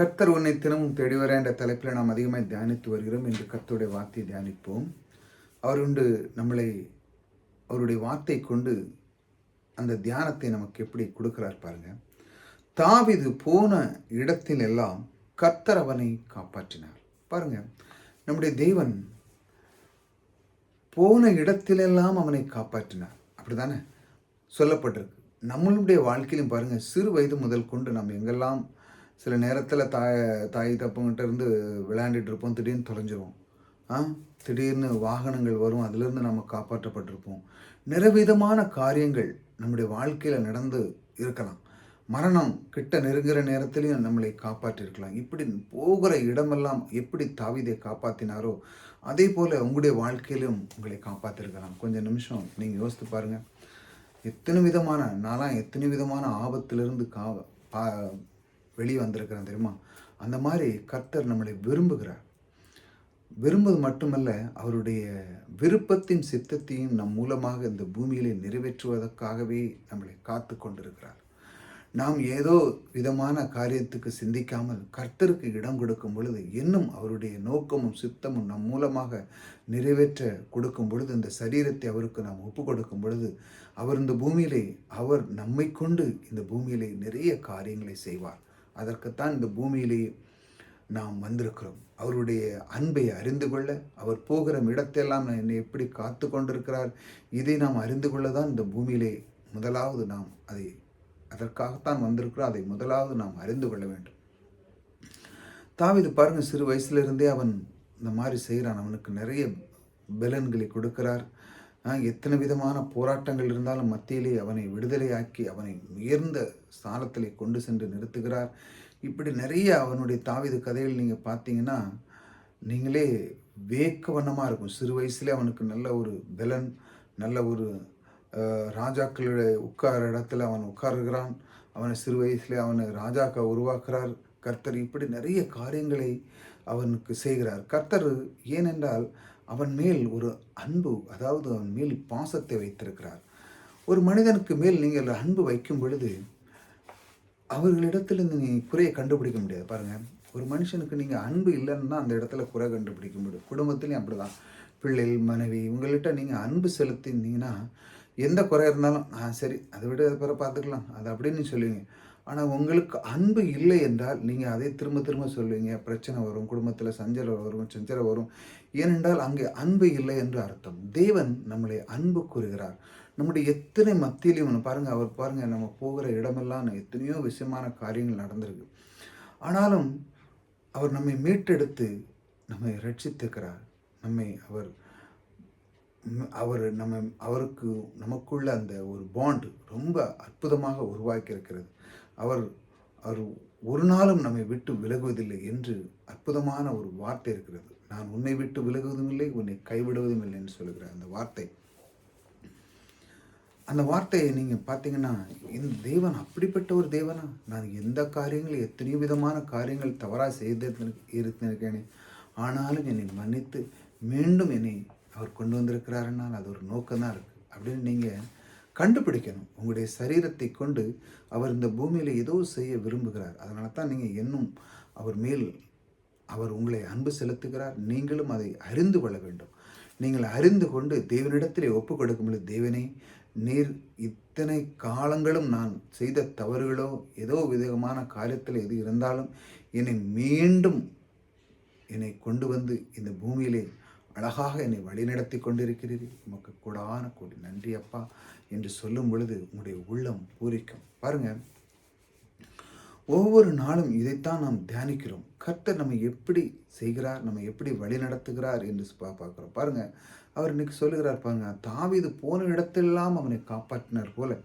கர்த்தர் உன்னை தினமும் தேடி வர என்ற தலைப்பில் நாம் அதிகமாக தியானித்து வருகிறோம். என்று கர்த்தருடைய வார்த்தையை தியானிப்போம். அவர் உண்டு நம்மளை அவருடைய வார்த்தை கொண்டு அந்த தியானத்தை நமக்கு எப்படி கொடுக்கிறார் பாருங்க. தாவிது போன இடத்தில் எல்லாம் கர்த்தர் அவனை காப்பாற்றினார். பாருங்க நம்முடைய தெய்வன் போன இடத்திலெல்லாம் அவனை காப்பாற்றினார். அப்படிதானே சொல்லப்பட்டிருக்கு. நம்மளுடைய வாழ்க்கையிலும் பாருங்க சிறு வயது முதல் கொண்டு நம்ம எங்கெல்லாம் சில நேரத்தில் தாய் தாய் தப்பங்கிட்ட இருந்து விளையாண்டுட்டு இருப்போம். திடீர்னு தொலைஞ்சிருவோம். ஆ? திடீர்னு வாகனங்கள் வரும். அதிலிருந்து நம்ம காப்பாற்றப்பட்டிருப்போம். நிறவிதமான காரியங்கள் நம்முடைய வாழ்க்கையில் நடந்து இருக்கலாம். மரணம் கிட்ட நெருங்குற நேரத்திலையும் நம்மளை காப்பாற்றிருக்கலாம். இப்படி போகிற இடமெல்லாம் எப்படி தாவிதை காப்பாற்றினாரோ அதே போல் உங்களுடைய வாழ்க்கையிலும் உங்களை காப்பாற்றிருக்கலாம் கொஞ்சம் நிமிஷம் நீங்கள் யோசித்து பாருங்கள் எத்தனை விதமான நான்லாம் எத்தனை விதமான ஆபத்திலிருந்து கா பா வெளியே வந்திருக்கிறேன் தெரியுமா? அந்த மாதிரி கர்த்தர் நம்மளை விரும்புகிறார். விரும்புவது மட்டுமல்ல அவருடைய விருப்பத்தின் சித்தத்தையும் நம் மூலமாக இந்த பூமியிலே நிறைவேற்றுவதற்காகவே நம்மளை காத்து கொண்டிருக்கிறார். நாம் ஏதோ விதமான காரியத்துக்கு சிந்திக்காமல் கர்த்தருக்கு இடம் கொடுக்கும் பொழுது இன்னும் அவருடைய நோக்கமும் சித்தமும் நம் மூலமாக நிறைவேற்ற கொடுக்கும் பொழுது இந்த சரீரத்தை அவருக்கு நாம் ஒப்பு கொடுக்கும் பொழுது அவர் இந்த பூமியிலே அவர் நம்மை கொண்டு இந்த பூமியிலே நிறைய காரியங்களை செய்வார். அதற்குத்தான் இந்த பூமியிலே நாம் வந்திருக்கிறோம். அவருடைய அன்பை அறிந்து கொள்ள அவர் போகிற இடத்தெல்லாம் என்னை எப்படி காத்து கொண்டிருக்கிறார் இதை நாம் அறிந்து கொள்ள தான் இந்த பூமியிலே முதலாவது நாம் அதை அதற்காகத்தான் வந்திருக்கிறோம் அதை முதலாவது நாம் அறிந்து கொள்ள வேண்டும். தாவிது பாருங்க சிறு வயசுலேருந்தே அவன் இந்த மாதிரி செய்கிறான். அவனுக்கு நிறைய பலன்களை கொடுக்கிறார். எத்தனை விதமான போராட்டங்கள் இருந்தாலும் மத்தியிலே அவனை விடுதலையாக்கி அவனை உயர்ந்த ஸ்தானத்திலே கொண்டு சென்று நிறுத்துகிறார். இப்படி நிறைய அவனுடைய தாவிது கதைகள் நீங்கள் பார்த்தீங்கன்னா நீங்களே வேக்க வண்ணமாக இருக்கும். சிறு வயசுலேயே அவனுக்கு நல்ல ஒரு பலன் நல்ல ஒரு ராஜாக்களுடைய உட்கார இடத்துல அவன் உட்காருகிறான். அவனை சிறு வயசுலேயே அவனை ராஜாக்கா உருவாக்குறார். கர்த்தர் இப்படி நிறைய காரியங்களை அவனுக்கு செய்கிறார். கர்த்தர் ஏனென்றால் அவன் மேல் ஒரு அன்பு அதாவது அவன் மேல் பாசத்தை வைத்திருக்கிறார். ஒரு மனிதனுக்கு மேல் நீங்கள் அன்பு வைக்கும் பொழுது அவர்களிடத்துல நீங்கள் குறையை கண்டுபிடிக்க முடியாது. பாருங்கள் ஒரு மனுஷனுக்கு நீங்கள் அன்பு இல்லைன்னா அந்த இடத்துல குறை கண்டுபிடிக்க முடியும் குடும்பத்துலேயும் அப்படி தான் பிள்ளைகள் மனைவி உங்கள்கிட்ட நீங்கள் அன்பு செலுத்தினீங்கன்னா எந்த குறை இருந்தாலும் ஆ சரி அதை விட அதை பிற பார்த்துக்கலாம். அது அப்படின்னு சொல்லுவீங்க. ஆனால் உங்களுக்கு அன்பு இல்லை என்றால் நீங்கள் அதை திரும்ப திரும்ப சொல்லுவீங்க. பிரச்சனை வரும் குடும்பத்தில் சஞ்சலம் வரும் சஞ்சலம் வரும். ஏனென்றால் அங்கே அன்பு இல்லை என்று அர்த்தம். தேவன் நம்மளை அன்பு கூறுகிறார். நம்முடைய எத்தனை மத்தியிலையும் பாருங்கள் அவர் பாருங்கள் நம்ம போகிற இடமெல்லாம் எத்தனையோ விஷயமான காரியங்கள் நடந்திருக்கு. ஆனாலும் அவர் நம்மை மீட்டெடுத்து நம்மை ரட்சித்திருக்கிறார். நம்மை அவர் அவர் நம்ம அவருக்கு நமக்குள்ள அந்த ஒரு பாண்ட் ரொம்ப அற்புதமாக உருவாக்கி இருக்கிறது அவர் அவர் ஒரு நாளும் நம்மை விட்டு விலகுவதில்லை என்று அற்புதமான ஒரு வார்த்தை இருக்கிறது. நான் உன்னை விட்டு விலகுவதும் இல்லை உன்னை கைவிடுவதும் இல்லை என்று சொல்லுகிறார் அந்த வார்த்தை. அந்த வார்த்தையை நீங்கள் பார்த்தீங்கன்னா இந்த தேவன் அப்படிப்பட்ட ஒரு தேவனா? நான் எந்த காரியங்கள் எத்தனையோ விதமான காரியங்கள் தவறாக செய்து இருந்திருக்கேனே. ஆனாலும் என்னை மன்னித்து மீண்டும் என்னை அவர் கொண்டு வந்திருக்கிறாருன்னால் அது ஒரு நோக்கம் தான் இருக்குது அப்படின்னு நீங்கள் கண்டுபிடிக்கணும். உங்களுடைய சரீரத்தை கொண்டு அவர் இந்த பூமியில் ஏதோ செய்ய விரும்புகிறார். அதனால தான் நீங்கள் இன்னும் அவர் மேல் அவர் உங்களை அன்பு செலுத்துகிறார். நீங்களும் அதை அறிந்து கொள்ள வேண்டும். நீங்கள் அறிந்து கொண்டு தேவனிடத்திலே ஒப்பு கொடுக்கும்போது தேவனே நீர் இத்தனை காலங்களும் நான் செய்த தவறுகளோ ஏதோ விதமான காரியத்தில் எது இருந்தாலும் என்னை மீண்டும் என்னை கொண்டு வந்து இந்த பூமியிலே அழகாக என்னை வழிநடத்தி கொண்டிருக்கிறீர்கள் உமக்கு கூடான கூடி நன்றி அப்பா என்று சொல்லும் பொழுது உங்களுடைய உள்ளம் பூரிக்கும். பாருங்க ஒவ்வொரு நாளும் இதைத்தான் நாம் தியானிக்கிறோம். கர்த்தர் நம்ம எப்படி செய்கிறார் நம்ம எப்படி வழி நடத்துகிறார் என்று பார்க்குறோம். பாருங்க அவர் இன்னைக்கு சொல்லுகிறார் பாருங்க தாவிது போன இடத்தெல்லாம் அவனை காப்பாற்றினார் போல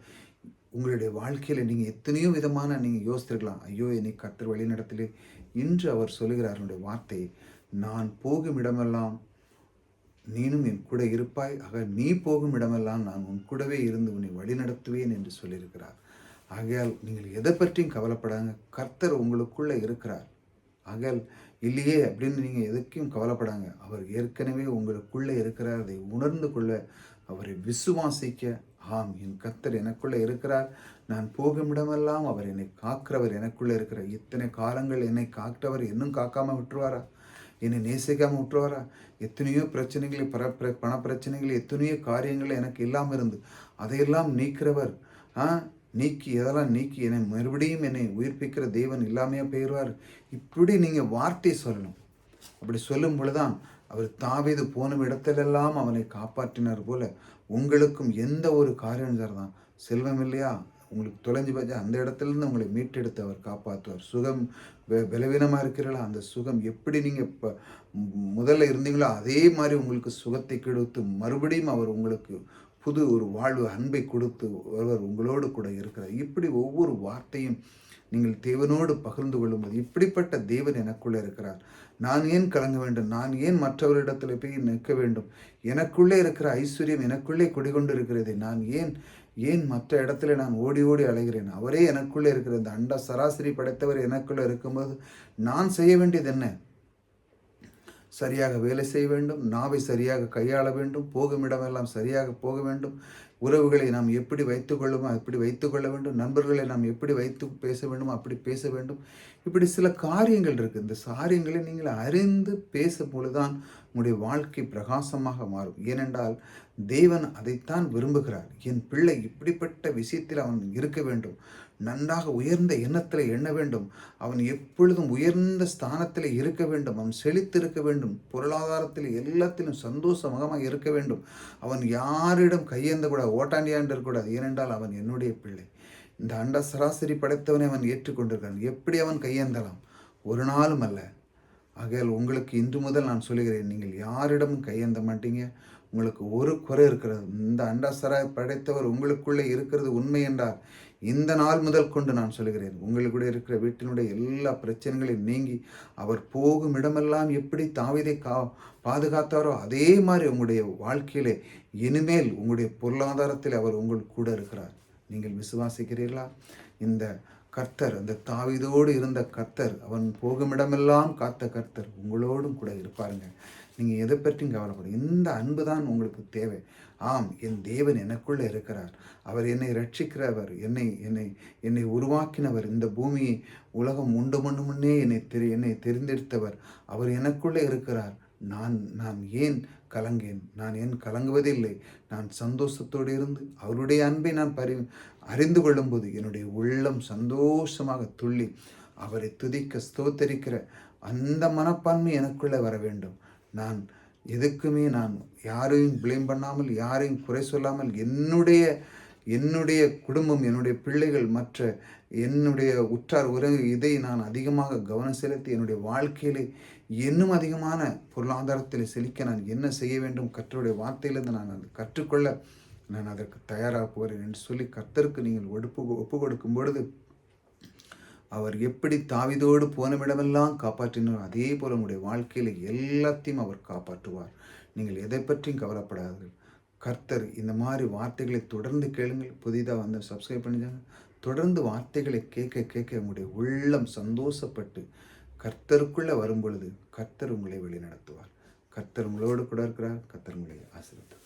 உங்களுடைய வாழ்க்கையில் நீங்கள் எத்தனையோ விதமான நீங்கள் யோசித்திருக்கலாம். ஐயோ என்னை கர்த்தர் வழி நடத்தலே இன்று அவர் சொல்லுகிறார். அவருடைய வார்த்தை நான் போகும் இடமெல்லாம் நீனும் என் கூட இருப்பாய். ஆக நீ போகும் இடமெல்லாம் நான் உன் கூடவே இருந்து உன்னை வழிநடத்துவேன் என்று சொல்லியிருக்கிறார். ஆகையால் நீங்கள் எதை பற்றியும் கவலைப்படாங்க. கர்த்தர் உங்களுக்குள்ளே இருக்கிறார். ஆகையால் இல்லையே அப்படின்னு நீங்கள் எதுக்கும் கவலைப்படாங்க. அவர் ஏற்கனவே உங்களுக்குள்ளே இருக்கிறார். அதை உணர்ந்து கொள்ள அவரை விசுவாசிக்க ஆம் என் கர்த்தர் எனக்குள்ளே இருக்கிறார். நான் போகும் இடமெல்லாம் அவர் என்னை காக்கிறவர் எனக்குள்ளே இருக்கிறார். இத்தனை காலங்கள் என்னை காக்கிறவர் இன்னும் காக்காமல் விட்டுருவாரா? என்னை நேசிக்காமல் விட்டுருவாரா? எத்தனையோ பிரச்சனைகள் பர பிர- பண பிரச்சனைகள் எத்தனையோ காரியங்கள் எனக்கு இல்லாமல் இருந்து அதையெல்லாம் நீக்கிறவர் ஆ நீக்கி எதெல்லாம் நீக்கி என்னை மறுபடியும் என்னை உயிர்ப்பிக்கிற தேவன் இல்லாமையாக போயிடுவார். இப்படி நீங்கள் வார்த்தை சொல்லணும். அப்படி சொல்லும் பொழுதுதான் அவர் தாவீது போன இடத்திலெல்லாம் அவனை காப்பாற்றினார் போல உங்களுக்கும் எந்த ஒரு காரியம் தான் செல்வம் இல்லையா? உங்களுக்கு தொலைஞ்சு போச்சு அந்த இடத்துலேருந்து உங்களை மீட்டெடுத்து அவர் காப்பாற்றுவார். சுகம் வெ- பலவீனமாக இருக்கிறீர்களா? அந்த சுகம் எப்படி நீங்கள் இப்போ முதல்ல இருந்தீங்களோ அதே மாதிரி உங்களுக்கு சுகத்தை கொடுத்து மறுபடியும் அவர் உங்களுக்கு புது ஒரு வாழ்வு அன்பை கொடுத்து ஒருவர் உங்களோடு கூட இருக்கிறார். இப்படி ஒவ்வொரு வார்த்தையும் நீங்கள் தேவனோடு பகிர்ந்து கொள்ளும்போது இப்படிப்பட்ட தேவன் எனக்குள்ளே இருக்கிறார். நான் ஏன் கலங்க வேண்டும்? நான் ஏன் மற்றவரிடத்தில் போய் நிற்க வேண்டும்? எனக்குள்ளே இருக்கிற ஐஸ்வர்யம் எனக்குள்ளே குடிகொண்டு இருக்கிறது நான் ஏன் ஏன் மற்ற இடத்துல நான் ஓடி ஓடி அலைகிறேன்? அவரே எனக்குள்ளே இருக்கிற இந்த அண்ட சராசரி படைத்தவர் எனக்குள்ளே இருக்கும்போது நான் செய்ய வேண்டியது என்ன? சரியாக வேலை செய்ய வேண்டும் நாவை சரியாக கையாள வேண்டும் போகும் இடமெல்லாம் சரியாக போக வேண்டும். உறவுகளை நாம் எப்படி வைத்துக்கொள்ளுமோ அப்படி வைத்துக்கொள்ள வேண்டும். நண்பர்களை நாம் எப்படி வைத்து பேச வேண்டுமோ அப்படி பேச வேண்டும். இப்படி சில காரியங்கள் இருக்குது இந்த காரியங்களை நீங்கள் அறிந்து பேசும் பொழுதுதான் உங்களுடைய வாழ்க்கை பிரகாசமாக மாறும். ஏனென்றால் தேவன் அதைத்தான் விரும்புகிறார். என் பிள்ளை இப்படிப்பட்ட விஷயத்தில் அவன் இருக்க வேண்டும். நன்றாக உயர்ந்த எண்ணத்தில் எண்ண வேண்டும். அவன் எப்பொழுதும் உயர்ந்த ஸ்தானத்தில் இருக்க வேண்டும். அவன் செழித்திருக்க வேண்டும். பொருளாதாரத்தில் எல்லாத்திலும் சந்தோஷமாக இருக்க வேண்டும். அவன் யாரிடம் கையேந்த கூட ஓட்டாண்டியாண்டு இருக்கக்கூடாது ஏனென்றால் அவன் என்னுடைய பிள்ளை. இந்த அண்ட சராசரி படைத்தவனை அவன் ஏற்றுக்கொண்டிருக்கான். எப்படி அவன் கையேந்தலாம்? ஒரு நாளும் அல்ல. ஆகையால் உங்களுக்கு இன்று முதல் நான் சொல்லுகிறேன் நீங்கள் யாரிடமும் கையேந்த மாட்டீங்க. உங்களுக்கு ஒரு குறை இருக்கிறது. இந்த அண்டாசரா படைத்தவர் உங்களுக்குள்ளே இருக்கிறது உண்மை என்றால் இந்த நாள் முதல் கொண்டு நான் சொல்லுகிறேன் உங்களுக்குடைய இருக்கிற வீட்டினுடைய எல்லா பிரச்சனைகளையும் நீங்கி அவர் போகும் இடமெல்லாம் எப்படி தாவிதை கா பாதுகாத்தாரோ அதே மாதிரி உங்களுடைய வாழ்க்கையிலே இனிமேல் உங்களுடைய பொருளாதாரத்தில் அவர் உங்கள் கூட இருக்கிறார். நீங்கள் விசுவாசிக்கிறீர்களா? இந்த கர்த்தர் அந்த தாவிதோடு இருந்த கர்த்தர் அவன் போகும் இடமெல்லாம் காத்த கர்த்தர் உங்களோடும் கூட இருப்பாருங்க. நீங்கள் எதை பற்றியும் கவலைப்படும் இந்த அன்பு தான் உங்களுக்கு தேவை. ஆம் என் தேவன் எனக்குள்ளே இருக்கிறார். அவர் என்னை ரட்சிக்கிறவர் என்னை என்னை என்னை உருவாக்கினவர். இந்த பூமியை உலகம் உண்டு மண்ணு முன்னே என்னை தெரி என்னை தெரிந்தெடுத்தவர். அவர் எனக்குள்ளே இருக்கிறார். நான் நான் ஏன் கலங்கேன்? நான் ஏன் கலங்குவதில்லை? நான் சந்தோஷத்தோடு இருந்து அவருடைய அன்பை நான் பரி அறிந்து கொள்ளும்போது என்னுடைய உள்ளம் சந்தோஷமாக துள்ளி அவரை துதிக்க ஸ்தோத்தரிக்கிற அந்த மனப்பான்மை எனக்குள்ளே வர வேண்டும். நான் எதுக்குமே நான் யாரையும் பிளேம் பண்ணாமல் யாரையும் குறை சொல்லாமல் என்னுடைய என்னுடைய குடும்பம் என்னுடைய பிள்ளைகள் மற்ற என்னுடைய உற்றார் உறவு இதை நான் அதிகமாக கவனம் செலுத்தி என்னுடைய வாழ்க்கையிலே இன்னும் அதிகமான பொருளாதாரத்தில் செழிக்க நான் என்ன செய்ய வேண்டும்? கர்த்தருடைய வார்த்தையிலிருந்து நான் அதை கற்றுக்கொள்ள நான் அதற்கு தயாராக போகிறேன் என்று சொல்லி கர்த்தருக்கு நீங்கள் ஒடுப்பு ஒப்பு கொடுக்கும் பொழுது அவர் எப்படி தாவிதோடு போனவிடமெல்லாம் காப்பாற்றினார் அதே போல உங்களுடைய வாழ்க்கையில் எல்லாத்தையும் அவர் காப்பாற்றுவார். நீங்கள் எதை பற்றியும் கவலைப்படாதீர்கள். கர்த்தர் இந்த மாதிரி வார்த்தைகளை தொடர்ந்து கேளுங்கள். புதிதாக வந்து சப்ஸ்கிரைப் பண்ணிச்சாங்க தொடர்ந்து வார்த்தைகளை கேட்க கேட்க உங்களுடைய உள்ளம் சந்தோஷப்பட்டு கர்த்தருக்குள்ளே வரும் பொழுது கர்த்தர் உங்களை வழி நடத்துவார் கர்த்தர் உங்களோடு கூட இருக்கிறார் கர்த்தர் உங்களை ஆசீர்வதிப்பார்.